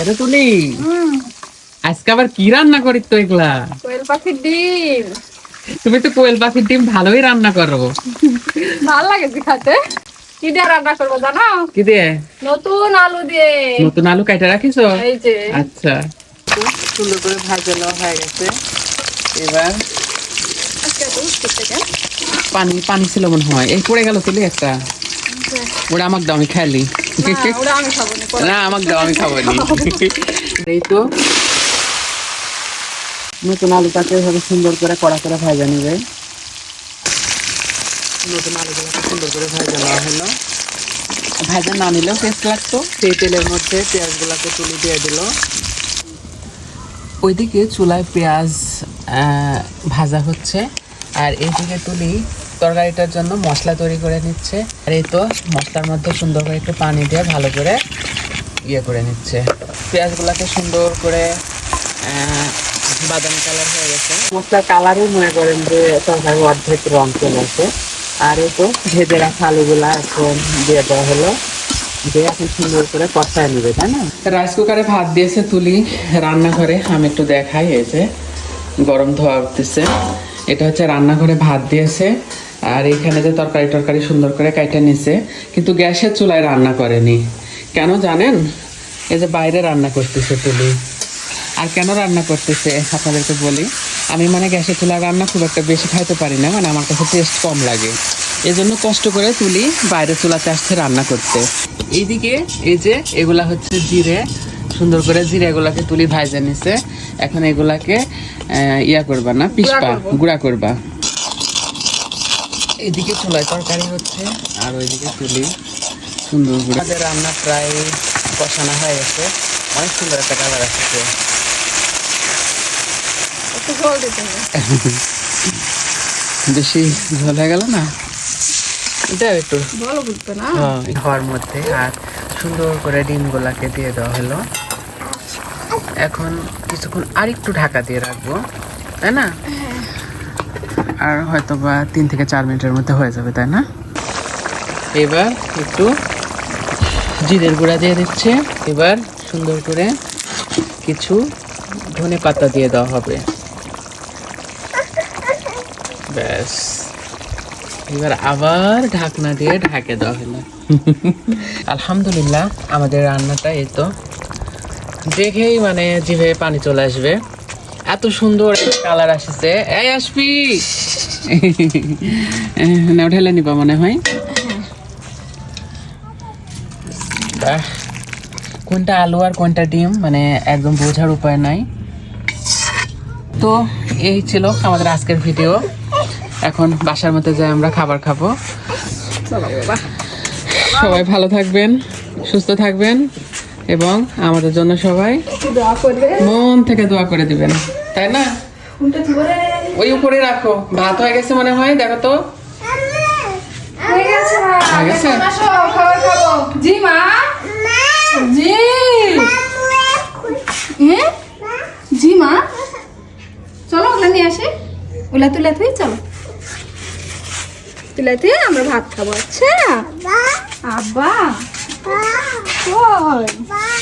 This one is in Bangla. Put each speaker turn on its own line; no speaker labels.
এটা তুলি। আজকে আবার কি রান্না করি তো এগুলা?
কোয়েল পাখির ডিম।
তুমি তো কোয়েল পাখির ডিম ভালোই রান্না করো।
ভালো লাগে খেতে। কি দিয়ে রান্না করব জানো?
কি দিয়ে?
নতুন আলু দিয়ে।
নতুন আলু কাটা রাখিছো?
এই যে।
আচ্ছা। সুন্দর করে ভাজানো হয়ে গেছে। এবার পানি পানি ছিল মনে হয়। এই পড়ে গেল তুলি একটা। ওটা আমাকে দাও আমি খেলি
না,
আমাকে দাও আমি খাব নি এই তো। নতুন আলুটাকে এভাবে সুন্দর করে কড়া করে ভাজা নিবে। নতুন আলুগুলোকে সুন্দর করে ভাজা নেওয়া হলো। ভাজা না নিলেও টেস্ট লাগতো। সেই তেলের মধ্যে পেঁয়াজগুলোকে তুলে দিয়ে দিল। ওইদিকে চুলায় পেঁয়াজ ভাজা হচ্ছে। আর এইদিকে তুলি তরকারিটার জন্য মশলা তৈরি করে নিচ্ছে। আর এই তো মশলার মধ্যে সুন্দর করে একটু পানি দিয়ে ভালো করে ইয়ে করে নিচ্ছে। পেঁয়াজগুলোকে সুন্দর করে বাদামি কালার হয়ে গেছে। মশলার কালারই মনে করেন যে তরকারি অর্ধেক রং চলে আসে। আর এই তো ভেজে রাখা আলুগুলা এখন দিয়ে দেওয়া হলো। দিয়ে এখন সুন্দর করে কষায় নেবে, তাই না? রাইস কুকারে ভাত দিয়েছে তুলি রান্নাঘরে, আমি একটু দেখাই এই গরম ধোয়া উঠতেছে। এটা হচ্ছে রান্নাঘরে ভাত দিয়েছে। আর এখানে যে তরকারি টরকারি সুন্দর করে কাইটে নিছে কিন্তু গ্যাসের চুলায় রান্না করেনি। কেন জানেন? এই যে বাইরে রান্না করতেছে তুলি আর কেন রান্না করতেছে? আপনাদেরকে বলি আমি মানে গ্যাসের চুলা রান্না খুব একটা বেশি খাইতে পারি না মানে আমার কাছে টেস্ট কম লাগে। এই জন্য কষ্ট করে তুলি বাইরে চুলাতে আসছে রান্না করতে। এইদিকে এই যে এগুলা হচ্ছে জিরে সুন্দর করে জিরে এগুলাকে তুলি ভাজে নিছে। এখন এগুলাকে ইয়া করবা না পিসপা গুঁড়া করবা। এদিকে চুলায় তরকারি হচ্ছে। আর ওইদিকে তুলি সুন্দর করে আমাদের রান্না প্রায় কষানো হয়ে গেছে। অনেক সুন্দর একটা কালার আসছে। বেশি ঝোল হয়ে গেল না? দাও একটু।
ভালো বুঝতো না?
হ্যাঁ হওয়ার মধ্যে। আর সুন্দর করে ডিম ডিমগুলাকে দিয়ে দেওয়া হলো। এখন কিছুক্ষণ আর একটু ঢাকা দিয়ে রাখব। তাই না? আর হয়তো বা তিন থেকে চার মিনিটের মধ্যে হয়ে যাবে, তাই না? এবার একটু জিরের গুঁড়া দিয়ে দিচ্ছে। এবার সুন্দর করে কিছু ধনে পাতা দিয়ে দেওয়া হবে। ব্যাস। এবার আবার ঢাকনা দিয়ে ঢাকে দেওয়া হলো। আলহামদুলিল্লাহ, আমাদের রান্নাটা এই তো দেখেই মানে জিভে পানি চলে আসবে। এত সুন্দর কালার আসছে। এই আসবি না উঠাইলে নিবা মনে হয়। বাহ, কোনটা আলু আর কোনটা ডিম মানে একদম বোঝার উপায় নাই। তো এই ছিল আমাদের আজকের ভিডিও এখন বাসার মধ্যে যাই আমরা খাবার খাব। সবাই ভালো থাকবেন সুস্থ থাকবেন। এবং আমাদের জন্য সবাই
দোয়া করবে
মন থেকে দোয়া করে দিবেন তাই না? ওই উপরে রাখো। ভাত হয়ে গেছে মনে হয় দেখো তো।
গেছে মা
গেছে?
এখন আসো খাবার খাব। জি মা। জি। জি মা। চলো ওগুলা নিয়ে আসি। ওগুলা তুলে তুই চলো। তুলে তুই আমরা ভাত খাব। আচ্ছা। আব্বা। 哇！妈。